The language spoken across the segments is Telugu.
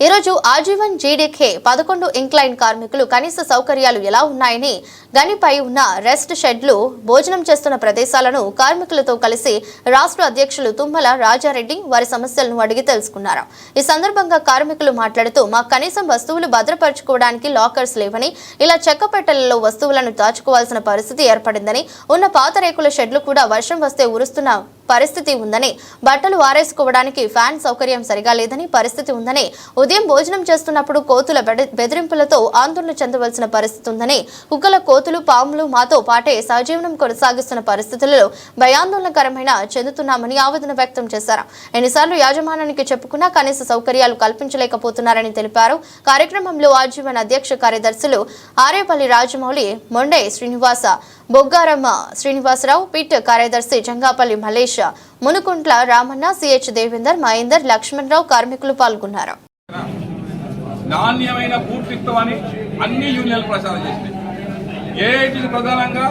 ఈరోజు ఆజీవన్ జీడీకే పదకొండు ఇంక్లైన్ కార్మికులు కనీస సౌకర్యాలు ఎలా ఉన్నాయని గనిపై ఉన్న రెస్ట్ షెడ్లు భోజనం చేస్తున్న ప్రదేశాలను కార్మికులతో కలిసి రాష్ట్ర అధ్యక్షులు తుమ్మల రాజారెడ్డి వారి సమస్యలను అడిగి తెలుసుకున్నారు. ఈ సందర్భంగా కార్మికులు మాట్లాడుతూ మా కనీసం వస్తువులు భద్రపరచుకోవడానికి లాకర్స్ లేవని ఇలా చెక్క పెట్టెలలో వస్తువులను దాచుకోవాల్సిన పరిస్థితి ఏర్పడిందని ఉన్న పాత రేకుల షెడ్లు కూడా వర్షం వస్తే ఉరుస్తున్న పరిస్థితి ఉందని బట్టలు ఆరేసుకోవడానికి ఫ్యాన్ సౌకర్యం సరిగా లేదని పరిస్థితి ఉందని ఉదయం భోజనం చేస్తున్నప్పుడు కోతుల బెడ- బెదిరింపులతో ఆందోళన చెందవలసిన పరిస్థితి ఉందని కుక్కల కోతులు పాములు మాతో పాటే సహజీవనం కొనసాగిస్తున్న పరిస్థితులలో భయాందోళనకరమైన చెందుతున్నామని ఆవేదన వ్యక్తం చేశారు. ఎన్నిసార్లు యాజమాన్యానికి చెప్పుకున్నా కనీస సౌకర్యాలు కల్పించలేకపోతున్నారని తెలిపారు. కార్యక్రమంలో ఆజీవన్ అధ్యక్ష కార్యదర్శులు ఆరేపల్లి రాజమౌళి మొండే శ్రీనివాస బొగ్గారమ్మ శ్రీనివాసరావు పిట్ కార్యదర్శి జంగాపల్లి మునుకుంట్ల రామన్న సిహెచ్ దేవేందర్ మహేందర్ లక్ష్మణరావు కార్మికులు పాల్గొన్నారు. నాణ్యమైన బూట్లిస్తామని అన్ని యూనియన్లు ప్రచారం చేసినాయి. ఏఐటీ ప్రధానంగా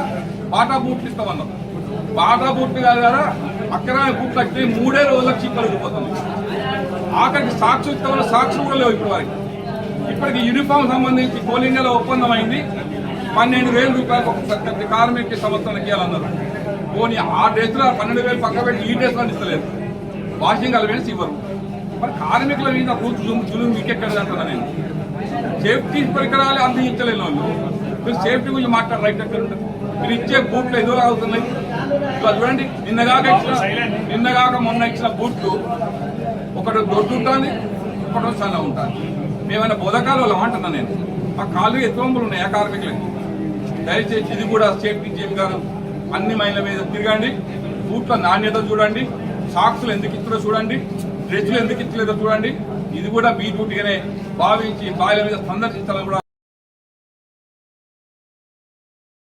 బాటా బూట్లు ఇస్తామన్నాం బాటా బూట్లు కాదు కదా అక్కడ బూట్లు వస్తే మూడే రోజులకు చిక్కలు ఊడిపోతుంది ఆఖరికి సాక్షులు ఇస్తామన్న సాక్షులు కూడా లేవు ఇప్పటి వరకు ఇప్పటికి యూనిఫామ్ సంబంధించి కోల్ ఇండియాలో ఒప్పందం అయింది పన్నెండు వేల రూపాయలు ఒక ప్రతి కార్మిక సంవత్సరానికి ఇవ్వాలన్నారు పోనీ ఆ డ్రెస్లో పన్నెండు వేలు పక్క పెట్టి ఈ డ్రెస్లో ఇస్తలేదు. వాషింగ్ అలవెన్స్ ఇవ్వరు. మరి కార్మికుల మీద జులుం జులుం వికెక్కడ అంటున్నా నేను? సేఫ్టీ పరికరాలు అందించలేని వాళ్ళు. మీరు సేఫ్టీ గురించి మాట్లాడారు రైట్ ఎక్కడ మీరు ఇచ్చే బూట్లు ఎదురు అవుతున్నాయి. ఇవాళ చూడండి నిన్నగాక ఇచ్చిన నిన్నగాక మొన్న ఇచ్చిన బూట్లు ఒకటి దొడ్డు ఉంటుంది ఒకటి సన్న ఉంటుంది. మేమైనా బోధకాలు వాళ్ళం అంటున్నా నేను. ఆ కాళ్ళు ఎత్తువంపులు ఉన్నాయి ఆ కార్మికులకి. దయచేసి ఇది కూడా స్టేట్ చీఫ్ గారు అన్ని మైళ్ళ మీద తిరగండి. బూట్ల నాణ్యత చూడండి. సాక్స్లు ఎందుకు ఇచ్చారో చూడండి. డ్రెస్సులు ఎందుకు ఇచ్చలేదో చూడండి. ఇది కూడా మీ డ్యూటీగానే భావించి బాయిల మీద సందర్శించాలని కూడా